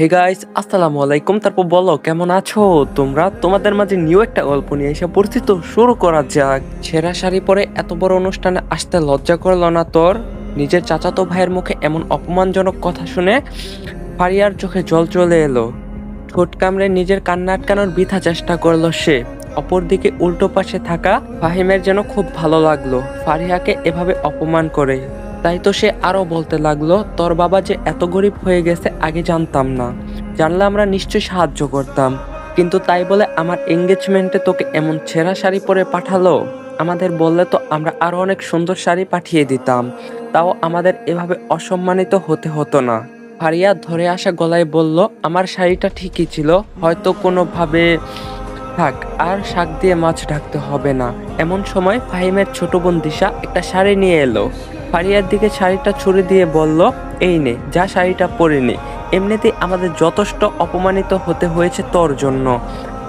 Hey guys আসসালামু আলাইকুম। তারপর বলো, কেমন আছো? তোমরা তোমাদের মাঝে নিউ একটা গল্প নিয়ে এসে পড়ছি। তো শুরু করা যাক। ছেঁড়া শাড়ি পরে এত বড় অনুষ্ঠানে আসতে লজ্জা করল না তোর? নিজের চাচাতো ভাইয়ের মুখে এমন অপমানজনক কথা শুনে ফারিয়ার চোখে জল চলে এলো। ঠোঁট কামড়ে নিজের কান্না আটকানোর বৃথা চেষ্টা করল সে। অপরদিকে উল্টো পাশে থাকা ফাহিমের যেন খুব ভালো লাগল। ফারিয়াকে এভাবে অপমান করে। তাই তো সে আরও বলতে লাগল, তোর বাবা যে এত গরিব হয়ে গেছে, আগে জানতাম না। জানলে আমরা নিশ্চয়ই সাহায্য করতাম। কিন্তু তাই বলে আমার এঙ্গেজমেন্টে তোকে এমন ছেঁড়া শাড়ি পরে পাঠালো? আমাদের বললে তো আমরা আরও অনেক সুন্দর শাড়ি পাঠিয়ে দিতাম। তাও আমাদের এভাবে অসম্মানিত হতে হতো না। ফারিয়া ধরে আসা গলায় বলল, আমার শাড়িটা ঠিকই ছিল, হয়তো কোনোভাবে থাক, আর শাক দিয়ে মাছ ঢাকতে হবে না। এমন সময় ফাহিমের ছোট বোন দিশা একটা শাড়ি নিয়ে এলো। ফারিয়ার দিকে শাড়িটা ছুড়ে দিয়ে বলল, এই নে, যা শাড়িটা পরে নে। এমনিতেই আমাদের যথেষ্ট অপমানিত হতে হয়েছে তোর জন্য।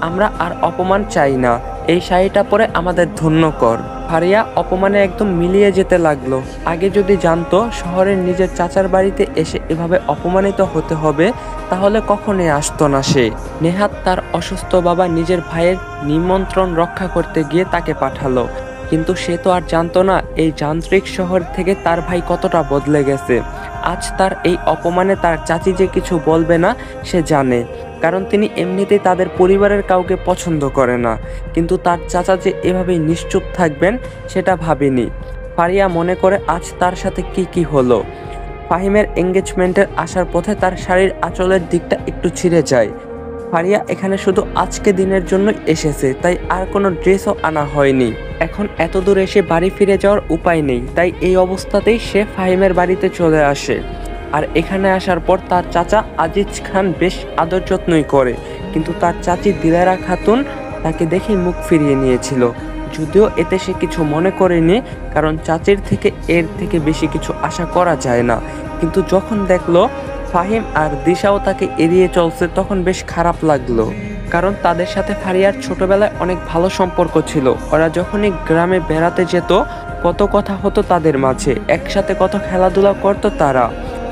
আমরা আর অপমান চাই না। এই শাড়িটা পরে আমাদের ধন্য কর। ফারিয়া অপমানে একদম মিলিয়ে যেতে লাগল। আগে যদি জানতো, শহরের নিজের চাচার বাড়িতে এসে এভাবে অপমানিত হতে হবে, তাহলে কখনোই আসতো না সে। নেহাত তার অসুস্থ বাবা নিজের ভাইয়ের নিমন্ত্রণ রক্ষা করতে গিয়ে তাকে পাঠালো। কিন্তু সে তো আর জানতো না এই যান্ত্রিক শহর থেকে তার ভাই কতটা বদলে গেছে। আজ তার এই অপমানে তার চাচি যে কিছু বলবে না, সে জানে। কারণ তিনি এমনিতেই তাদের পরিবারের কাউকে পছন্দ করে না। কিন্তু তার চাচা যে এভাবেই নিশ্চুপ থাকবেন, সেটা ভাবেনি। ফারিয়া মনে করে আজ তার সাথে কি কি হলো। ফাহিমের এঙ্গেজমেন্টের আসার পথে তার শাড়ির আঁচলের দিকটা একটু ছিঁড়ে যায়। ফারিয়া এখানে শুধু আজকে দিনের জন্য এসেছে, তাই আর কোনো ড্রেসও আনা হয়নি। এখন এত দূর এসে বাড়ি ফিরে যাওয়ার উপায় নেই, তাই এই অবস্থাতেই সে ফাহিমের বাড়িতে চলে আসে। আর এখানে আসার পর তার চাচা আজিজ খান বেশ আদর যত্নই করে, কিন্তু তার চাচি দিলারা খাতুন তাকে দেখে মুখ ফিরিয়ে নিয়েছিল। যদিও এতে সে কিছু মনে করেনি, কারণ চাচির থেকে এর থেকে বেশি কিছু আশা করা যায় না। কিন্তু যখন দেখল ফাহিম আর দিশাও তাকে এড়িয়ে চলছে তখন বেশ খারাপ লাগল। কারণ তাদের সাথে ফারিয়ার ছোটবেলায় অনেক ভালো সম্পর্ক ছিল। ওরা যখনই গ্রামে বেড়াতে যেত, কত কথা হতো তাদের মাঝে, একসাথে কত খেলাধুলা করতো তারা।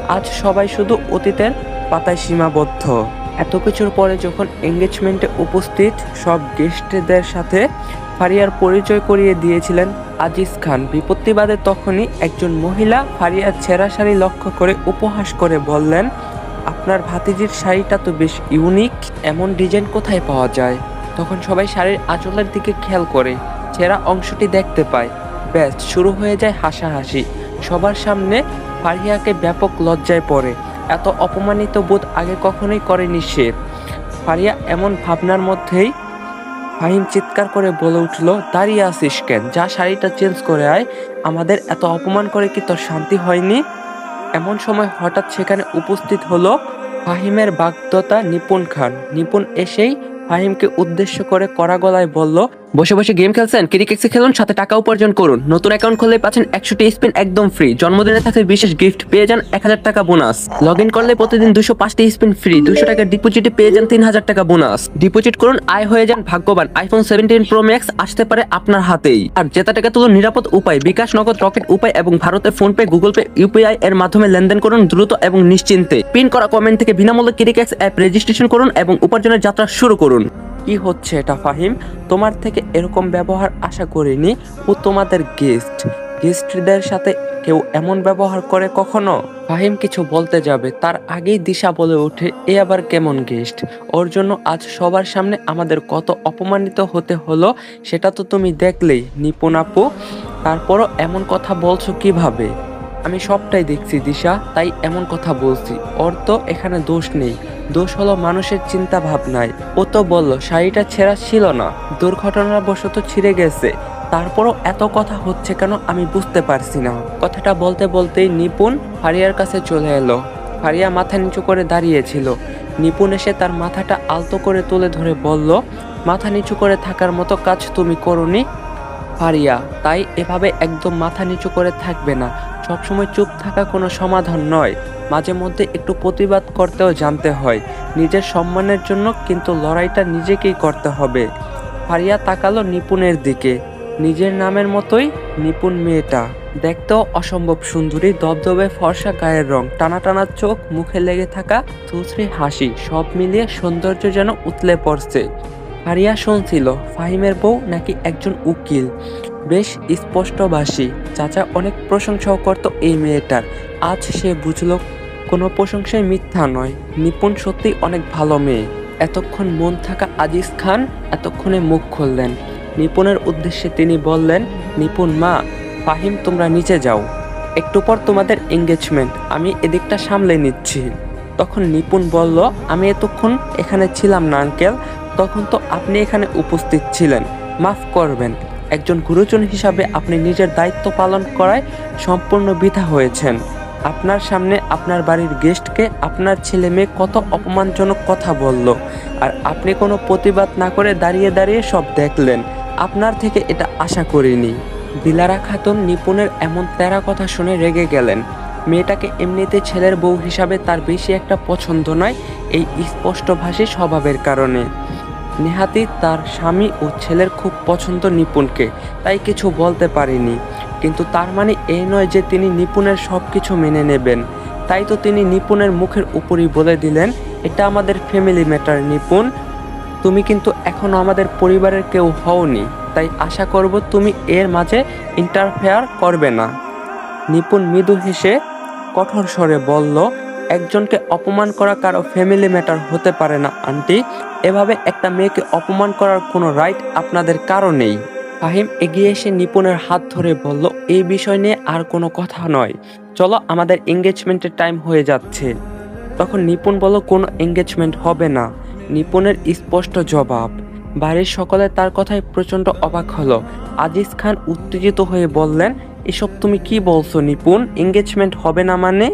আজ সবাই শুধু অতীতের পাতায় সীমাবদ্ধ। এত কিছুর পরে যখন এঙ্গেজমেন্টে উপস্থিত সব গেস্টদের সাথে ফারিয়ার পরিচয় করিয়ে দিয়েছিলেন আজিজ খান। বিপত্তিবাদে তখনই একজন মহিলা ফারিয়ার ছেঁড়া শাড়ি লক্ষ্য করে উপহাস করে বললেন, আপনার ভাতিজির শাড়িটা তো বেশ ইউনিক, এমন ডিজাইন কোথায় পাওয়া যায়? তখন সবাই শাড়ির আঁচলের দিকে খেয়াল করে, ছেঁড়া অংশটি দেখতে পায়। ব্যাস, শুরু হয়ে যায় হাসাহাসি। সবার সামনে ফারিয়াকে ব্যাপক লজ্জায় পড়ে। এত অপমানিত বোধ আগে কখনোই করেনি সে। ফারিয়া এমন ভাবনার মধ্যেই ফাহিম চিৎকার করে বলে উঠল, দাঁড়িয়ে আসিস কেন? যা শাড়িটা চেঞ্জ করে আয়। আমাদের এত অপমান করে কি তোর শান্তি হয়নি? এমন সময় হঠাৎ সেখানে উপস্থিত হলো ফাহিমের বাগদতা নিপুণ খান। নিপুন এসেই ফাহিমকে উদ্দেশ্য করে কড়া গলায় বলল বসে বসে গেম খেলছেন ক্রিকেক্সে খেলুন, সাথে টাকা উপার্জন করুন। নতুন অ্যাকাউন্ট খুললে পাচ্ছেন একশোটি স্পিন একদম ফ্রি জন্মদিনে থাকতে বিশেষ গিফট পেয়ে যান এক হাজার টাকা বোনাস লগ ইন করলে প্রতিদিন দুশো পাঁচটি স্পিন ফ্রি দুশো টাকা ডিপোজিটে পেয়ে যান তিন হাজার টাকা বোনাস ডিপোজিট করুন, আয় হয়ে যান ভাগ্যবান। আইফোন সেভেন্টিন প্রো ম্যাক্স আসতে পারে আপনার হাতেই। আর জেতা টাকা তুলুন নিরাপদ উপায়, বিকাশ, নগদ রকেট উপায় এবং ভারতের ফোনপে গুগল পে ইউপিআই এর মাধ্যমে লেনদেন করুন দ্রুত এবং নিশ্চিন্তে। পিন করা কমেন্ট থেকে বিনামূল্যে ক্রিকেক্স অ্যাপ রেজিস্ট্রেশন করুন এবং উপার্জনের যাত্রা শুরু করুন। কি হচ্ছে এটা, ফাহিম? তোমার থেকে এরকম ব্যবহার আশা করিনি, ও তোমাদের গেস্ট গেস্টদের সাথে কেউ এমন ব্যবহার করে কখনো? ফাহিম কিছু বলতে যাবে, তার আগেই দিশা বলে ওঠে, এ আবার কেমন গেস্ট ওর জন্য আজ সবার সামনে আমাদের কত অপমানিত হতে হলো, সেটা তো তুমি দেখলেই, নিপুণ আপু। তারপরও এমন কথা বলছো কীভাবে? আমি সবটাই দেখছি, দিশা। তাই এমন কথা বলছি। ওর তো এখানে দোষ নেই। দোষ হলো মানুষের চিন্তা ভাবনায় ও তো বলল, শাড়িটা ছেঁড়া ছিল না। দুর্ঘটনাবশত ছিঁড়ে গেছে। তারপরও এত কথা হচ্ছে কেন আমি বুঝতে পারছি না। কথাটা বলতে বলতেই নিপুণ ফারিয়ার কাছে চলে এলো। ফারিয়া মাথা নিচু করে দাঁড়িয়েছিল। নিপুণ এসে তার মাথাটা আলতো করে তুলে ধরে বলল, মাথা নিচু করে থাকার মতো কাজ তুমি করনি ফারিয়া। তাই এভাবে একদম মাথা নিচু করে থাকবে না। সবসময় চুপ থাকা কোনো সমাধান নয়। মাঝে মধ্যে একটু প্রতিবাদ করতেও জানতে হয়। নিজের সম্মানের জন্য কিন্তু লড়াইটা নিজেকেই করতে হবে। ফারিয়া তাকালো নিপুণের দিকে। নিজের নামের মতোই নিপুণ মেয়েটা। দেখতেও অসম্ভব সুন্দরী, দবদবে ফর্সা গায়ের রং, টানা টানা চোখ, মুখে লেগে থাকা সুশ্রী হাসি, সব মিলিয়ে সৌন্দর্য যেন উতলে পড়ছে। ফারিয়া শুনছিল, ফাহিমের বউ নাকি একজন উকিল। বেশ স্পষ্টভাষী। চাচা অনেক প্রশংসাও করত এই মেয়েটার। আজ সে বুঝলো কোনো প্রশংসাই মিথ্যা নয়। নিপুণ সত্যি অনেক ভালো মেয়ে। এতক্ষণ মন থাকা আজিজ খান এতক্ষণে মুখ খুললেন। নিপুণের উদ্দেশ্যে তিনি বললেন, নিপুণ মা, ফাহিম, তোমরা নিচে যাও। একটু পর তোমাদের এঙ্গেজমেন্ট আমি এদিকটা সামলে নিচ্ছি। তখন নিপুণ বলল, আমি এতক্ষণ এখানে ছিলাম না আঙ্কেল তখন তো আপনি এখানে উপস্থিত ছিলেন। মাফ করবেন। একজন গুরুজন হিসাবে আপনি নিজের দায়িত্ব পালন করায় সম্পূর্ণ বৃথা হয়েছেন। আপনার সামনে আপনার বাড়ির গেস্টকে আপনার ছেলে মেয়ে কত অপমানজনক কথা বলল, আর আপনি কোনো প্রতিবাদ না করে দাঁড়িয়ে দাঁড়িয়ে সব দেখলেন। আপনার থেকে এটা আশা করিনি। দিলারা খাতুন নিপুণের এমন তেরা কথা শুনে রেগে গেলেন। মেয়েটাকে এমনিতে ছেলের বউ হিসাবে তার বেশি একটা পছন্দ নয়, এই স্পষ্টভাষী স্বভাবের কারণে। নেহাতি তার স্বামী ও ছেলের খুব পছন্দ নিপুণকে, তাই কিছু বলতে পারেনি। কিন্তু তার মানে এই নয় যে তিনি নিপুণের সব কিছু মেনে নেবেন। তাই তো তিনি নিপুণের মুখের উপরই বলে দিলেন, এটা আমাদের ফ্যামিলি ম্যাটার নিপুণ। তুমি কিন্তু এখনও আমাদের পরিবারের কেউ হওনি। তাই আশা করব তুমি এর মাঝে ইন্টারফেয়ার করবে না। নিপুণ মৃদু হেসে কঠোর স্বরে বলল, একজনকে অপমান করা কারও ফ্যামিলি ম্যাটার হতে পারে না, আন্টি। এভাবে একটা মেয়েকে অপমান করার কোনো রাইট আপনাদের কারও নেই। ফাহিম এগিয়ে এসে নিপুণের হাত ধরে বলল, এই বিষয় নিয়ে আর কোনো কথা নয়। চলো, আমাদের এঙ্গেজমেন্টের টাইম হয়ে যাচ্ছে। তখন নিপুণ বলল, কোনো এঙ্গেজমেন্ট হবে না। নিপুণের স্পষ্ট জবাব। বাড়ির সকলে তার কথায় প্রচণ্ড অবাক হলো। আজিজ খান উত্তেজিত হয়ে বললেন, এসব তুমি কি বলছো নিপুণ? এঙ্গেজমেন্ট হবে না মানে?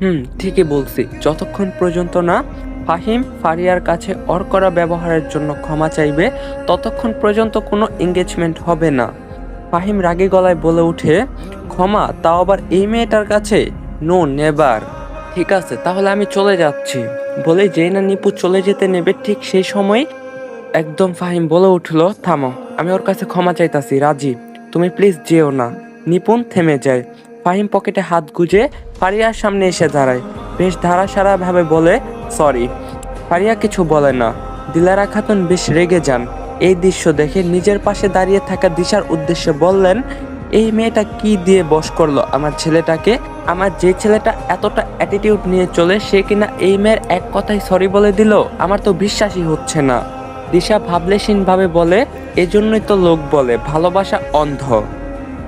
হুম, ঠিকই বলছি। যতক্ষণ পর্যন্ত না ফাহিম ফারিয়ার কাছে অর করা ব্যবহারের জন্য ক্ষমা চাইবে, ততক্ষণ পর্যন্ত কোনো এঙ্গেজমেন্ট হবে না। ফাহিম রাগী গলায় বলে উঠে ক্ষমা, তাও আবার এই মেয়েটার কাছে? নো নেবার ঠিক আছে, তাহলে আমি চলে যাচ্ছি। বলে যেই না নিপু চলে যেতে নেবে ঠিক সেই সময়। একদম ফাহিম বলে উঠল, থামো, আমি ওর কাছে ক্ষমা চাইতাছি, রাজি। তুমি প্লিজ যেও না। নিপুণ থেমে যায়। ফাহিম পকেটে হাত গুজে ফারিয়ার সামনে এসে দাঁড়ায়। বেশ ধারাসারা ভাবে বলে সরি, ফারিয়া কিছু বলে না। দিলারা খাতুন বেশ রেগে যান। এই দৃশ্য দেখে নিজের পাশে দাঁড়িয়ে থাকা দিশার উদ্দেশ্যে বললেন, এই মেয়েটা কি দিয়ে বশ করল আমার ছেলেটাকে? আমার যে ছেলেটা এতটা অ্যাটিটিউড নিয়ে চলে, সে কিনা এই মেয়ের এক কথাই সরি বলে দিল? আমার তো বিশ্বাসই হচ্ছে না। দিশা ভাবলেশীনভাবে বলে, এজন্যই তো লোক বলে, ভালোবাসা অন্ধ।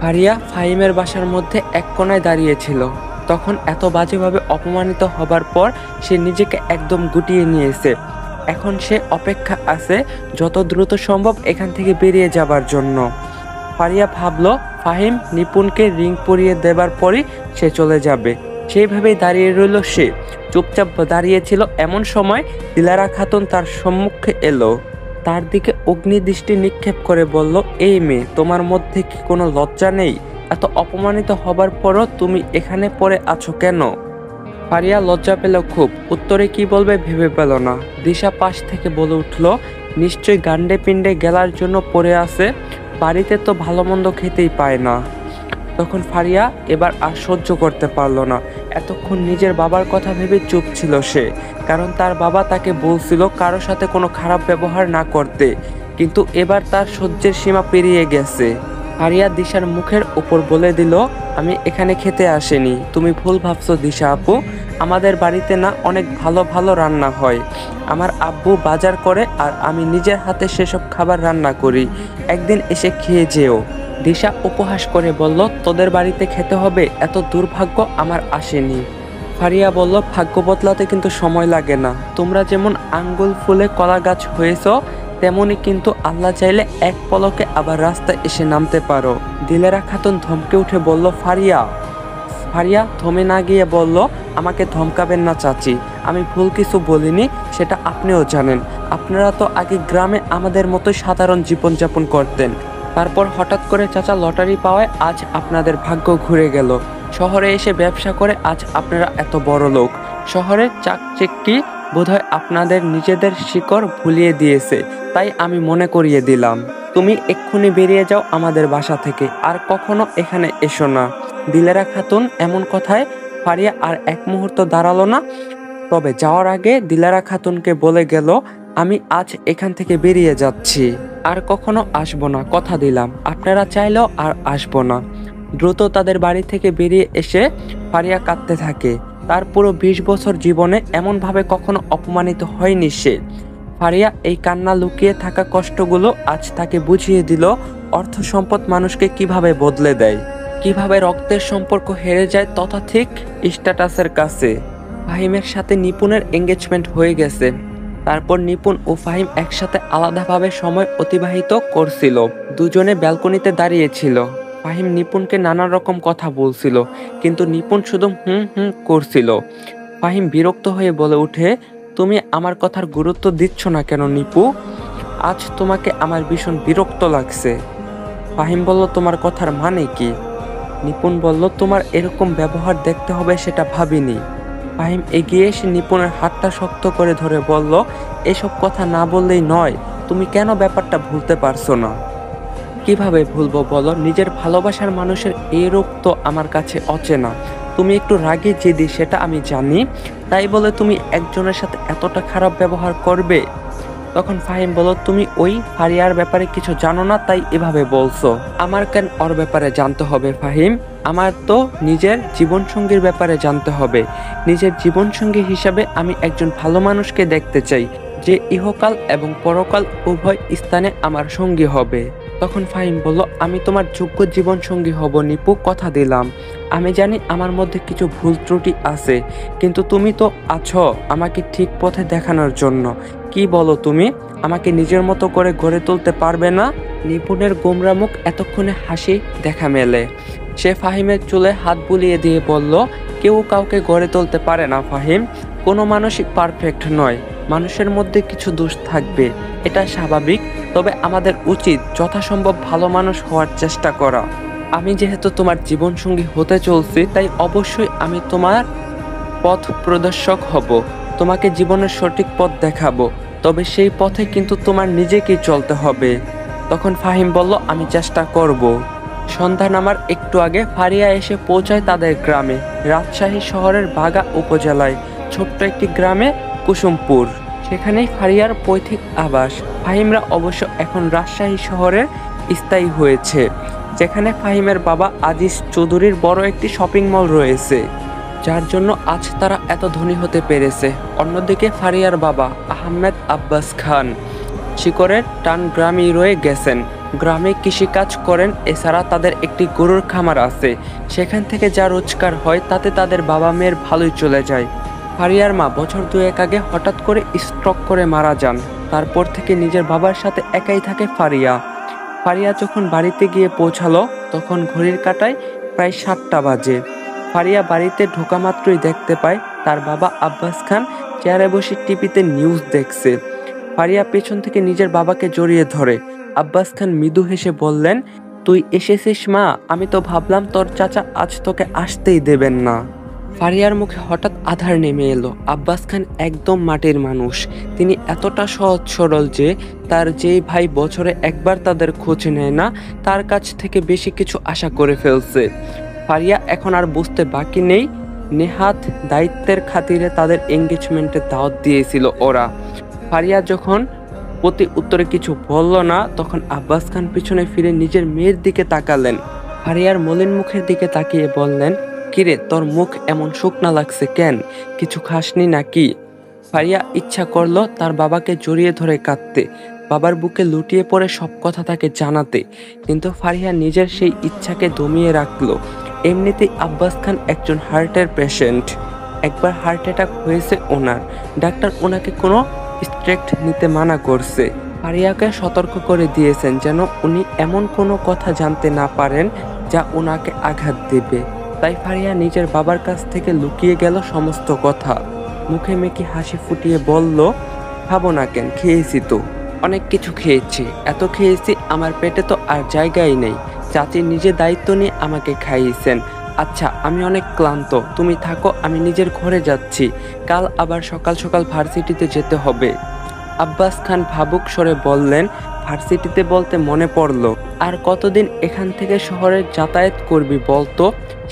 ফারিয়া ফাহিমের বাসার মধ্যে এক কোনায় দাঁড়িয়েছিল তখন এত বাজেভাবে অপমানিত হবার পর সে নিজেকে একদম গুটিয়ে নিয়েছে। এখন সে অপেক্ষা আছে যত দ্রুত সম্ভব এখান থেকে বেরিয়ে যাবার জন্য। ফারিয়া ভাবলো, ফাহিম, নিপুণকে রিং পরিয়ে দেবার পরই সে চলে যাবে। সেইভাবেই দাঁড়িয়ে রইল সে। চুপচাপ দাঁড়িয়েছিল এমন সময় দিলারা খাতুন তার সম্মুখে এলো। তার দিকে অগ্নিদৃষ্টি নিক্ষেপ করে বলল, এই মেয়ে, তোমার মধ্যে কি কোনো লজ্জা নেই? এত অপমানিত হবার পরও তুমি এখানে পড়ে আছো কেন? ফারিয়া লজ্জা পেল খুব। উত্তরে কি বলবে ভেবে পেল না। দিশা পাশ থেকে বলে উঠল, নিশ্চয়ই গান্ডে পিণ্ডে গেলার জন্য পড়ে আছে। বাড়িতে তো ভালো মন্দ খেতেই পায় না। তখন ফারিয়া এবার আর সহ্য করতে পারল না। এতক্ষণ নিজের বাবার কথা ভেবে চুপ ছিল সে, কারণ তার বাবা তাকে বলছিল কারোর সাথে কোনো খারাপ ব্যবহার না করতে। কিন্তু এবার তার সহ্যের সীমা পেরিয়ে গেছে। ফারিয়া দিশার মুখের উপর বলে দিল, আমি এখানে খেতে আসিনি। তুমি ভুল ভাবছ দিশা আপু। আমাদের বাড়িতে না অনেক ভালো ভালো রান্না হয়। আমার আব্বু বাজার করে আর আমি নিজের হাতে সেসব খাবার রান্না করি। একদিন এসে খেয়ে যেও। দিশা উপহাস করে বলল, তোদের বাড়িতে খেতে হবে? এত দুর্ভাগ্য আমার আসেনি। ফারিয়া বলল, ভাগ্য বদলাতে কিন্তু সময় লাগে না। তোমরা যেমন আঙ্গুল ফুলে কলা গাছ হয়েছ তেমনি কিন্তু আল্লাহ চাইলে এক পলকে আবার রাস্তায় এসে নামতে পারো। দিলেরা খাতুন ধমকে উঠে বলল, ফারিয়া। ফারিয়া থমে না গিয়ে বলল, আমাকে ধমকাবেন না চাচি। আমি ভুল কিছু বলিনি, সেটা আপনিও জানেন। আপনারা তো আগে গ্রামে আমাদের মতো সাধারণ জীবনযাপন করতেন। তারপর হঠাৎ করে চাচা লটারি পাওয়ায় আজ আপনাদের ভাগ্য ঘুরে গেল। শহরে এসে ব্যবসা করে আজ আপনারা এত বড় লোক শহরের চাকচিক্কি বোধহয় আপনাদের নিজেদের শিকড় ভুলিয়ে দিয়েছে, তাই আমি মনে করিয়ে দিলাম। তুমি এক্ষুনি বেরিয়ে যাও আমাদের বাসা থেকে, আর কখনো এখানে এসো না। দিলেরা খাতুন, এমন কথায় ফারিয়া আর এক মুহূর্ত দাঁড়াল না। তবে যাওয়ার আগে দিলারা খাতুনকে বলে গেল, আমি আজ এখান থেকে বেরিয়ে যাচ্ছি। আর কখনো আসব না। কথা দিলাম, আপনারা চাইলেও আর আসব না। দ্রুত তাদের বাড়ি থেকে বেরিয়ে এসে ফারিয়া কাঁদতে থাকে। তার পুরো বিশ বছর জীবনে এমনভাবে কখনো অপমানিত হয়নি সে। ফারিয়া এই কান্না লুকিয়ে থাকা কষ্টগুলো আজ তাকে বুঝিয়ে দিল, অর্থ সম্পদ মানুষকে কীভাবে বদলে দেয়, কীভাবে রক্তের সম্পর্ক হেরে যায় তথা ঠিক স্ট্যাটাসের কাছে। ফাহিমের সাথে নিপুণের এঙ্গেজমেন্ট হয়ে গেছে। তারপর নিপুণ ও ফাহিম একসাথে আলাদাভাবে সময় অতিবাহিত করছিল। দুজনে ব্যালকনিতে দাঁড়িয়েছিল ফাহিম নিপুণকে নানা রকম কথা বলছিল, কিন্তু নিপুণ শুধু হুম হুম করছিল। ফাহিম বিরক্ত হয়ে বলে উঠে তুমি আমার কথার গুরুত্ব দিচ্ছ না কেন নিপু? আজ তোমাকে আমার ভীষণ বিরক্ত লাগছে। ফাহিম বলল, তোমার কথার মানে কি? নিপুণ বলল, তোমার এরকম ব্যবহার দেখতে হবে সেটা ভাবিনি। ফাহিম এগিয়ে এসে নিপুণের হাতটা শক্ত করে ধরে বলল, এসব কথা না বললেই নয়, তুমি কেন ব্যাপারটা ভুলতে পারছ না? কীভাবে ভুলবো বলো? নিজের ভালোবাসার মানুষের এই রূপ তো আমার কাছে অচেনা। তুমি একটু রাগে জেদি, সেটা আমি জানি। তাই বলে তুমি একজনের সাথে এতটা খারাপ ব্যবহার করবে? তখন ফাহিম বলো, তুমি ওই ফারিয়ার ব্যাপারে কিছু জানো না, তাই এভাবে বলছো। আমার কেন ওর ব্যাপারে জানতে হবে ফাহিম? আমার তো নিজের জীবনসঙ্গীর ব্যাপারে জানতে হবে। নিজের জীবনসঙ্গী হিসাবে আমি একজন ভালো মানুষকে দেখতে চাই, যে ইহকাল এবং পরকাল উভয় স্থানে আমার সঙ্গী হবে। তখন ফাহিম বলল, আমি তোমার যোগ্য জীবনসঙ্গী হব নিপু, কথা দিলাম। আমি জানি আমার মধ্যে কিছু ভুল ত্রুটি আছে, কিন্তু তুমি তো আছো আমাকে ঠিক পথে দেখানোর জন্য। কি বলো তুমি? আমাকে নিজের মতো করে গড়ে তুলতে পারবে না? নিপুণের গোমরা মুখ এতক্ষণে হাসি দেখা মেলে। সে ফাহিমের চুলে হাত বুলিয়ে দিয়ে বলল, কেউ কাউকে গড়ে তুলতে পারে না ফাহিম। কোনো মানুষই পারফেক্ট নয়। মানুষের মধ্যে কিছু দোষ থাকবে, এটা স্বাভাবিক। তবে আমাদের উচিত যথাসম্ভব ভালো মানুষ হওয়ার চেষ্টা করা। আমি যেহেতু তোমার জীবনসঙ্গী হতে চলছি, তাই অবশ্যই আমি তোমার পথ প্রদর্শক হব। তোমাকে জীবনের সঠিক পথ দেখাবো, তবে সেই পথে কিন্তু তোমার নিজেকেই চলতে হবে। তখন ফাহিম বলল, আমি চেষ্টা করব। সন্ধ্যা নামার একটু আগে ফারিয়া এসে পৌঁছায় তাদের গ্রামে, রাজশাহী শহরের বাগা উপজেলায়। ছোট্ট একটি গ্রামে কুসুমপুর। সেখানেই ফারিয়ার পৈতৃক আবাস। ফাহিমরা অবশ্য এখন রাজশাহী শহরের স্থায়ী হয়েছে, যেখানে ফাহিমের বাবা আজিজ চৌধুরীর বড় একটি শপিং মল রয়েছে। যার জন্য আজ তারা এত ধনী হতে পেরেছে। অন্যদিকে ফারিয়ার বাবা আহমেদ আব্বাস খান শিকরের টান গ্রামেই রয়ে গেছেন। গ্রামে কৃষিকাজ করেন, এছাড়া তাদের একটি গরুর খামার আছে। সেখান থেকে যা রোজগার হয়, তাতে তাদের বাবা মেয়ের ভালোই চলে যায়। ফারিয়ার মা বছর দুয়েক আগে হঠাৎ করে স্ট্রোক করে মারা যান। তারপর থেকে নিজের বাবার সাথে একাই থাকে ফারিয়া। ফারিয়া যখন বাড়িতে গিয়ে পৌঁছালো, তখন ঘড়ির কাটায় প্রায় সাতটা বাজে। ফারিয়া বাড়িতে ঢোকা মাত্রই দেখতে পায় তার বাবা আব্বাস খান চেয়ারে বসে টিভিতে নিউজ দেখছে। ফারিয়া পেছন থেকে নিজের বাবাকে জড়িয়ে ধরে। আব্বাস খান মৃদু হেসে বললেন, তুই এসেছিস মা, আমি তো ভাবলাম তোর চাচা আজ তোকে আসতেই দেবেন না। ফারিয়ার মুখে হঠাৎ আধার নেমে এলো। আব্বাস খান একদম মাটির মানুষ। তিনি এতটা সহজ সরল যে তার যেই ভাই বছরে একবার তাদের খোঁজ নেয় না, তার কাছ থেকে বেশি কিছু আশা করে ফেলছে। ফারিয়া এখন আর বুঝতে বাকি নেই। নেহাত দায়িত্বের খাতিরে তাদের এঙ্গেজমেন্টে দাওয়াত দিয়েছিল ওরা। ফারিয়া যখন প্রতি উত্তরে কিছু বলল না, তখন আব্বাস খান পিছনে ফিরে নিজের মেয়ের দিকে তাকালেন। ফারিয়ার মলিন মুখের দিকে তাকিয়ে বললেন কিরে, তোর মুখ এমন শুকনা লাগছে কেন? কিছু খাসনি নাকি? ফারিয়া ইচ্ছা করল তার বাবাকে জড়িয়ে ধরে কাঁদতে, বাবার বুকে লুটিয়ে পড়ে সব কথা তাকে জানাতে। কিন্তু ফারিয়া নিজের সেই ইচ্ছাকে দমিয়ে রাখল। এমনিতেই আব্বাস খান একজন হার্টের পেশেন্ট। একবার হার্ট অ্যাটাক হয়েছে ওনার। ডাক্তার ওনাকে কোনো স্ট্রেক্ট নিতে মানা করছে। ফারিয়াকে সতর্ক করে দিয়েছেন যেন উনি এমন কোনো কথা জানতে না পারেন যা ওনাকে আঘাত দেবে। তাই ফারিয়া নিজের বাবার কাছ থেকে লুকিয়ে গেল সমস্ত কথা। মুখে মেকি হাসি ফুটিয়ে বলল খাব না কেন খেয়েছি তো। অনেক কিছু খেয়েছি। এত খেয়েছি, আমার পেটে তো আর জায়গাই নেই। চাচি নিজে দায়িত্ব নিয়ে আমাকে খাইয়েছেন। আচ্ছা আমি অনেক ক্লান্ত। তুমি থাকো, আমি নিজের ঘরে যাচ্ছি। কাল আবার সকাল সকাল ভার্সিটিতে যেতে হবে। আব্বাস খান ভাবুক স্বরে বললেন, ভার্সিটিতে বলতে মনে পড়ল। আর কতদিন এখান থেকে শহরে যাতায়াত করবি বলতো?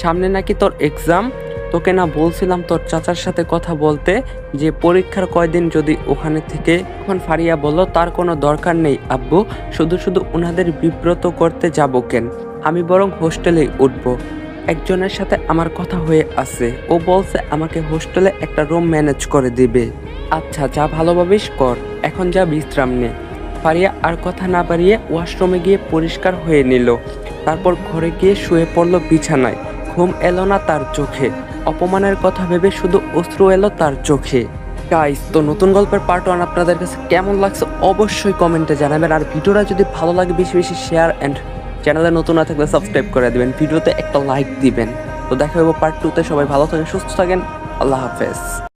সামনে নাকি তোর এক্সাম তোকে না বলছিলাম তোর চাচার সাথে কথা বলতে, যে পরীক্ষার কয়দিন যদি ওখানে থেকে তখন ফারিয়া বলল, তার কোনো দরকার নেই আব্বু, শুধু শুধু ওনাদের বিব্রত করতে যাব কেন? আমি বরং হোস্টেলেই উঠবো। একজনের সাথে আমার কথা হয়ে আছে। ও বলছে আমাকে হোস্টেলে একটা রুম ম্যানেজ করে দিবে। আচ্ছা যা ভালোভাবেই কর। এখন যা বিশ্রাম নে। ফারিয়া আর কথা না বাড়িয়ে ওয়াশরুমে গিয়ে পরিষ্কার হয়ে নিল। তারপর ঘরে গিয়ে শুয়ে পড়ল বিছানায়। ঘুম এলো না তার চোখে। অপমানের কথা ভেবে শুধু অশ্রু এলো তার চোখে। গাইস তো নতুন গল্পের পার্ট ওয়ান আপনাদের কাছে কেমন লাগছে অবশ্যই কমেন্টে জানাবেন। আর ভিডিওটা যদি ভালো লাগে, বেশি বেশি শেয়ার অ্যান্ড চ্যানেলে নতুন না থাকলে সাবস্ক্রাইব করে দিবেন। ভিডিওতে একটা লাইক দিবেন। তো দেখা হবে পার্ট টুতে সবাই ভালো থাকেন, সুস্থ থাকেন। আল্লাহ হাফেজ।